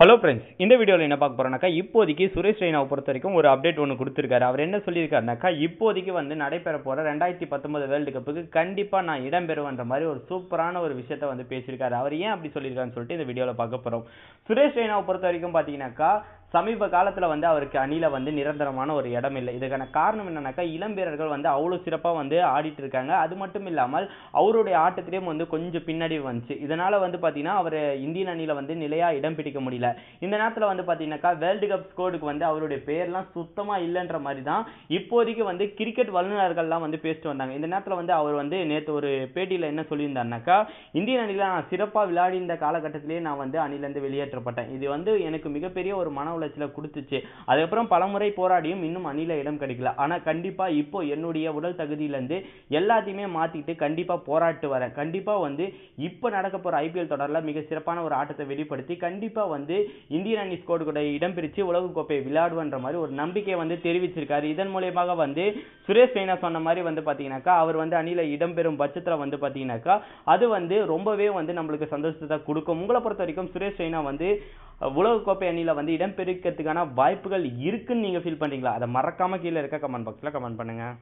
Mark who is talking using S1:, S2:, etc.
S1: Hello friends இந்த வீடியோவில் என்ன பார்க்க போகிறோம்னாக்கா இப்போதைக்கு சுரேஷ் ரெய்னாவை பொறுத்த வரைக்கும் ஒரு அப்டேட் ஒன்று கொடுத்துருக்காரு. அவர் என்ன சொல்லியிருக்காருனாக்கா இப்போதைக்கு வந்து நடைபெற போகிற ரெண்டாயிரத்தி பத்தொன்பது வேர்ல்டு கப்புக்கு கண்டிப்பாக நான் இடம்பெறுவேன்ற மாதிரி ஒரு சூப்பரான ஒரு விஷயத்த வந்து பேசியிருக்காரு. அவர் ஏன் அப்படி சொல்லியிருக்காருன்னு சொல்லிட்டு இந்த வீடியோவில் பார்க்க போகிறோம் சுரேஷ் ரெய்னாவை பொறுத்த வரைக்கும் பார்த்தீங்கன்னாக்கா சமீப காலத்தில் வந்து அவருக்கு அணியில் வந்து நிரந்தரமான ஒரு இடம் இல்லை. இதுக்கான காரணம் என்னன்னாக்கா இளம் வீரர்கள் வந்து அவ்வளோ சிறப்பாக வந்து ஆடிட்டு இருக்காங்க. அது மட்டும் இல்லாமல் அவருடைய ஆட்டத்திலையும் வந்து கொஞ்சம் பின்னாடி வந்துச்சு. இதனால் வந்து பார்த்தீங்கன்னா அவர் இந்தியன் அணியில் வந்து நிலையாக இடம் பிடிக்க முடியல. இந்த நேரத்தில் வந்து பார்த்தீங்கன்னாக்கா வேர்ல்டு கப் ஸ்கோடுக்கு வந்து அவருடைய பேர்லாம் சுத்தமாக இல்லைன்ற மாதிரி தான் இப்போதைக்கு வந்து கிரிக்கெட் வல்லுநர்கள்லாம் வந்து பேசிட்டு வந்தாங்க. இந்த நேரத்தில் வந்து அவர் வந்து நேற்று ஒரு பேட்டியில் என்ன சொல்லியிருந்தாருனாக்கா இந்தியன் அணியில் நான் சிறப்பாக விளையாடி இந்த காலகட்டத்திலேயே நான் வந்து அணிலேருந்து வெளியேற்றப்பட்டேன். இது வந்து எனக்கு மிகப்பெரிய ஒரு மன உளைச்சலை கொடுத்துச்சு. அதுக்கப்புறம் பலமுறை போராடியும் இன்னும் அணில இடம் கிடைக்கல. ஆனால் கண்டிப்பாக இப்போ என்னுடைய உடல் தகுதியிலேருந்து எல்லாத்தையுமே மாற்றிட்டு கண்டிப்பாக போராட்டு வரேன். கண்டிப்பாக வந்து இப்போ நடக்க போகிற ஐபிஎல் தொடரில் மிக சிறப்பான ஒரு ஆட்டத்தை வெளிப்படுத்தி கண்டிப்பாக வந்து இந்தியன் அணி ஸ்கோடு கூட இடம் பிரித்து உலகக்கோப்பையை விளையாடுவன்ற மாதிரி ஒரு நம்பிக்கை வந்து தெரிவிச்சிருக்காரு. இதன் மூலியமாக வந்து சுரேஷ் ரெய்னா சொன்ன மாதிரி வந்து பார்த்தீங்கன்னாக்கா அவர் வந்து அணியில் இடம்பெறும் பட்சத்தில் வந்து பார்த்தீங்கன்னாக்கா அது வந்து ரொம்பவே வந்து நம்மளுக்கு சந்தோஷத்தை கொடுக்கும். உங்களை பொறுத்த வரைக்கும் சுரேஷ் ரெய்னா வந்து உலகக்கோப்பை அணியில் வந்து இடம் பெருக்கிறதுக்கான வாய்ப்புகள் இருக்குன்னு நீங்கள் ஃபீல் பண்ணுறீங்களா அதை மறக்காமல் கீழே இருக்க கமெண்ட் பாக்ஸில் கமெண்ட் பண்ணுங்கள்